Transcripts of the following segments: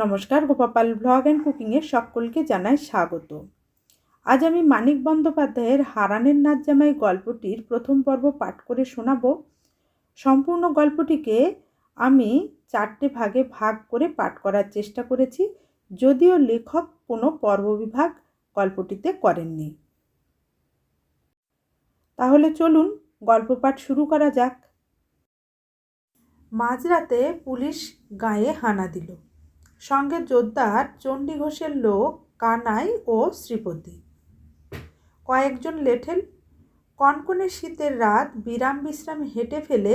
নমস্কার গোপাপাল blog and কুকিংয়ে সকলকে জানাই স্বাগত। আজ আমি মানিক বন্দ্যোপাধ্যায়ের হারানের নাচ জামাই গল্পটির প্রথম পর্ব পাঠ করে শোনাব। সম্পূর্ণ গল্পটিকে আমি চারটে ভাগে ভাগ করে পাঠ করার চেষ্টা করেছি, যদিও লেখক কোনো পর্ব বিভাগ গল্পটিতে করেননি। তাহলে চলুন গল্প পাঠ শুরু করা যাক। মাঝরাতে পুলিশ গায়ে হানা দিল। সঙ্গে জোরদার চণ্ডী ঘোষের লোক কানাই ও শ্রীপতি। কয়েকজন লেঠেল কনকনে শীতের রাত বিরাম বিশ্রাম হেঁটে ফেলে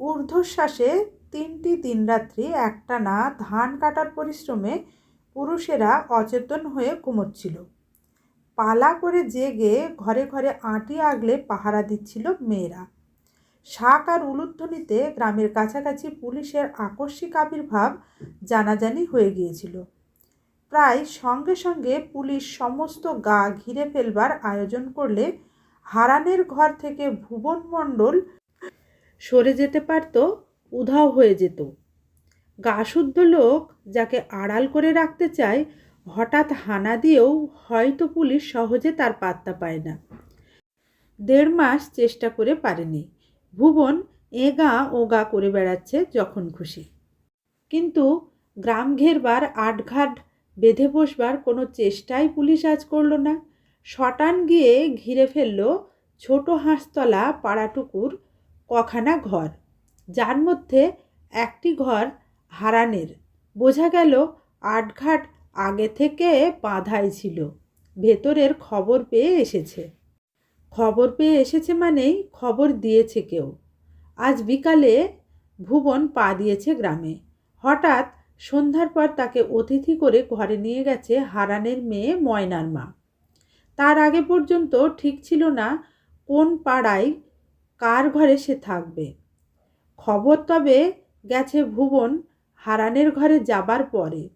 ঊর্ধ্বশ্বাসে তিনটি দিনরাত্রি একটানা ধান কাটার পরিশ্রমে পুরুষেরা অচেতন হয়ে ঘুমোচ্ছিল পালা করে জেগে ঘরে ঘরে আঁটি আগলে পাহারা দিচ্ছিল মেয়েরা। শাক আর উলুধ্বনিতে গ্রামের কাছাকাছি পুলিশের আকস্মিক আবির্ভাব জানাজানি হয়ে গিয়েছিল। প্রায় সঙ্গে সঙ্গে পুলিশ সমস্ত গা ঘিরে ফেলবার আয়োজন করলে হারানের ঘর থেকে ভুবন মণ্ডল সরে যেতে পারত, উধাও হয়ে যেত। গাশুদ্ধ লোক যাকে আড়াল করে রাখতে চায়, হঠাৎ হানা দিয়েও হয়তো পুলিশ সহজে তার পাত্তা পায় না। দেড় মাস চেষ্টা করে পারেনি। ভুবন এগা ওগা করে বেড়াচ্ছে যখন খুশি। কিন্তু গ্রাম ঘেরবার আটঘাট বেঁধে বসবার কোনো চেষ্টাই পুলিশ আজ করল না। শটান গিয়ে ঘিরে ফেলল ছোট হাঁসতলা পাড়াটুকুর কখানা ঘর। যার মধ্যে একটি ঘর হারানের। বোঝা গেল আটঘাট আগে থেকে বাঁধাই ছিল। ভেতরের খবর পেয়ে এসেছে। খবর পেয়ে এসেছে মানেই খবর দিয়েছে কেউ। আজ বিকালে ভুবন পা দিয়েছে গ্রামে। হঠাৎ সন্ধ্যার পর তাকে অতিথি করে ঘরে নিয়ে গেছে হারানের মেয়ে ময়নার মা। তার আগে পর্যন্ত ঠিক ছিল না কোন পাড়ায় কার ঘরে সে থাকবে। খবর তবে গেছে ভুবন হারানের ঘরে যাবার পরে।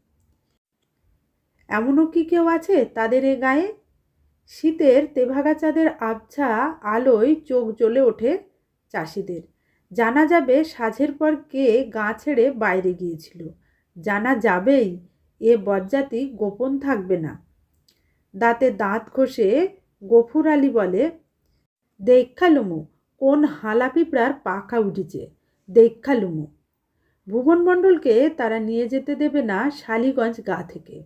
এমনও কি কেউ আছে তাদের এ গায়ে? শীতের তেভাগা চাঁদের আবছা আলোয় চোখ জ্বলে ওঠে চাষিদের। জানা যাবে সাঝের পর কে গা ছেড়ে বাইরে গিয়েছিল। জানা যাবেই এ বজ্জাতি গোপন থাকবে না। দাঁতে দাঁত ঘষে গফুর আলী বলে, দেখালুমু, কোন হালা পিঁপড়ার পাখা উঠেছে? দেখালুমু। ভুবন মণ্ডলকে তারা নিয়ে যেতে দেবে না শালিগঞ্জ গা থেকে।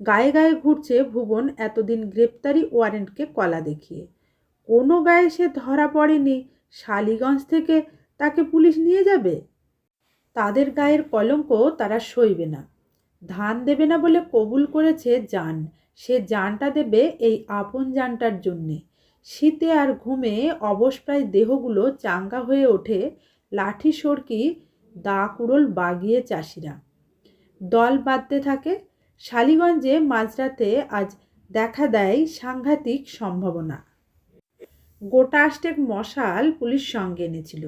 গায়ে গায়ে ঘুরছে ভুবন এতদিন গ্রেপ্তারি ওয়ারেন্টকে কলা দেখিয়ে। কোনো গায়ে সে ধরা পড়েনি। শালিগঞ্জ থেকে তাকে পুলিশ নিয়ে যাবে? তাদের গায়ের কলঙ্ক তারা সইবে না। ধান দেবে না বলে কবুল করেছে জান সে জানটা দেবে এই আপন যানটার জন্যে। শীতে আর ঘুমে অবসপ্রায় দেহগুলো চাঙ্গা হয়ে ওঠে লাঠি সরকি দা কুড়োল বাগিয়ে চাষিরা। দল বাঁধতে থাকে শালিগঞ্জে মাঝরাতে আজ দেখা দেয় সাংঘাতিক সম্ভাবনা। গোটা আষ্টেক মশাল পুলিশ সঙ্গে এনেছিল।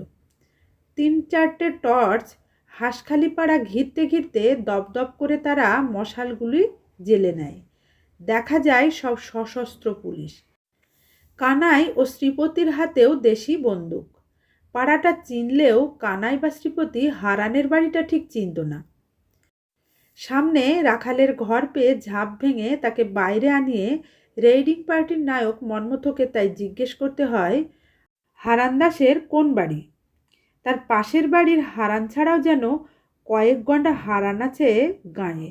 তিন চারটে টর্চ হাঁসখালিপাড়া ঘিরতে ঘিরতে দপদপ করে তারা মশালগুলি জেলে নেয়। দেখা যায় সব সশস্ত্র পুলিশ। কানাই ও শ্রীপতির হাতেও দেশি বন্দুক। পাড়াটা চিনলেও কানাই বা শ্রীপতি হারানের বাড়িটা ঠিক চিনত না। সামনে রাখালের ঘর পেয়ে ঝাঁপ ভেঙে তাকে বাইরে আনিয়ে রেইডিং পার্টির নায়ক মন্মথকে তাই জিজ্ঞেস করতে হয়, হারান দাসের কোন বাড়ি? তার পাশের বাড়ির হারান ছাড়াও যেন কয়েক ঘণ্টা হারান আছে গায়ে।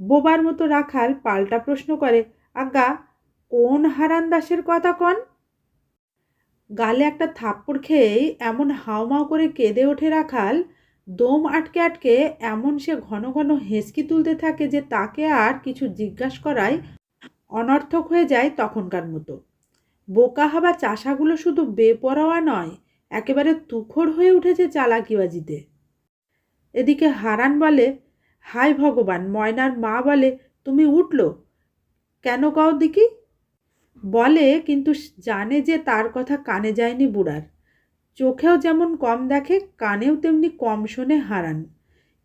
বোবার মতো রাখাল পাল্টা প্রশ্ন করে, আজ্ঞা, কোন হারান দাসের কথা কন? গালে একটা থাপ্পড় খেয়েই এমন হাওমাও করে কেঁদে ওঠে রাখাল দম আটকে আটকে এমন সে ঘন ঘন হেঁচকি তুলতে থাকে যে তাকে আর কিছু জিজ্ঞাস করায় অনর্থক হয়ে যায় তখনকার মতো। বোকা হাবা চাষাগুলো শুধু বেপরোয়া নয়, একেবারে তুখর হয়ে উঠেছে চালাকিবাজিতে। এদিকে হারান বলে, হাই ভগবান, ময়নার মা বলে, তুমি উঠল? কেন কও দিকি বলে, কিন্তু জানে যে তার কথা কানে যায়নি বুড়ার। চোখেও যেমন কম দেখে, কানেও তেমনি কম শোনে হারান।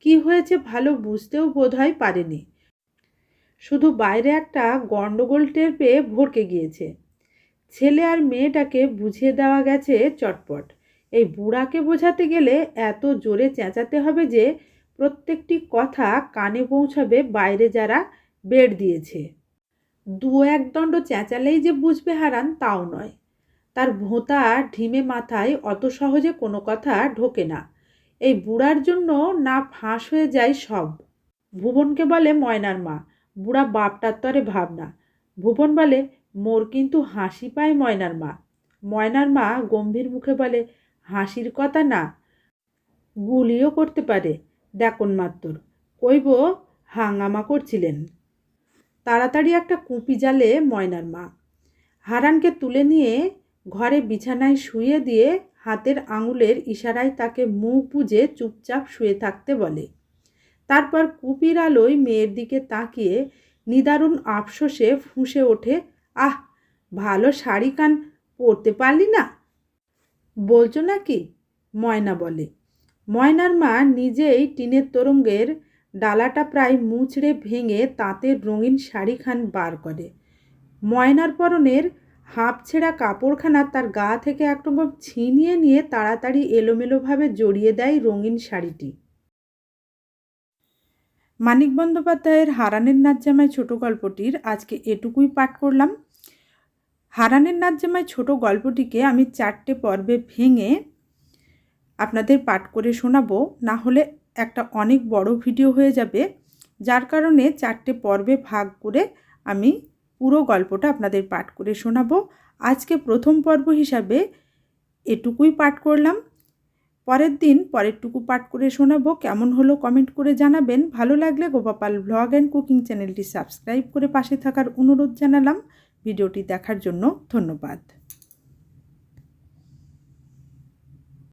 কি হয়েছে ভালো বুঝতেও বোধহয় পারেনি। শুধু বাইরে একটা গণ্ডগোল টের পেয়ে ভরকে গিয়েছে। ছেলে আর মেয়েটাকে বুঝিয়ে দেওয়া গেছে চটপট। এই বুড়াকে বোঝাতে গেলে এত জোরে চেঁচাতে হবে যে, প্রত্যেকটি কথা কানে পৌঁছাবে বাইরে যারা বেড দিয়েছে। দু এক দণ্ড চেঁচালেই যে বুঝবে হারান, তাও নয়। তার ভোঁতা ঢিমে মাথায় অত সহজে কোনো কথা ঢোকে না। এই বুড়ার জন্য না ফাঁস হয়ে যায় সব। ভুবনকে বলে ময়নার মা, বুড়া বাপটার তরে ভাবনা। ভুবন বলে, মোর কিন্তু হাসি পায় ময়নার মা। ময়নার মা গম্ভীর মুখে বলে, হাসির কথা না, গুলিও করতে পারে, দেখুন মাত্র কইব, হাঙ্গামা করছিলেন। তাড়াতাড়ি একটা কুপি জালে ময়নার মা। হারানকে তুলে নিয়ে ঘরে বিছানায় শুয়ে দিয়ে হাতের আঙুলের ইশারায় তাকে মুখ বুজে চুপচাপ শুয়ে থাকতে বলে। তারপর কুপির আলোয় মেয়ের দিকে তাকিয়ে নিদারুণ আফসোসে ফুঁসে ওঠে, আহ, ভালো শাড়ি কান, পরতে পারলি না? বলছো নাকি? ময়না বলে। ময়নার মা নিজেই টিনের তরঙ্গের ডালাটা প্রায় মুচড়ে ভেঙে তাঁতের রঙিন শাড়িখান বার করে। ময়নার পরনের হাঁপ ছেঁড়া কাপড়খানা তার গা থেকে একরকম ছিনিয়ে নিয়ে তাড়াতাড়ি এলোমেলোভাবে জড়িয়ে দেয় রঙিন শাড়িটি। মানিক বন্দ্যোপাধ্যায়ের হারানের নাচ জামাই ছোট গল্পটির আজকে এটুকুই পাঠ করলাম। হারানের নাচ জামাই ছোট গল্পটিকে আমি চারটে পর্বে ভেঙে আপনাদের পাঠ করে শোনাবো, না হলে একটা অনেক বড় ভিডিও হয়ে যাবে, যার কারণে চারটে পর্বে ভাগ করে আমি পুরো গল্পটা আপনাদের পাঠ করে শোনাবো। আজকে প্রথম পর্ব হিসাবে এটুকুই পাঠ করলাম। পরের দিন পরেরটুকু পাঠ করে শোনাবো। কেমন হলো কমেন্ট করে জানাবেন। ভালো লাগলে গোপাপাল ব্লগ অ্যান্ড কুকিং চ্যানেলটি সাবস্ক্রাইব করে পাশে থাকার অনুরোধ জানালাম। ভিডিওটি দেখার জন্য ধন্যবাদ।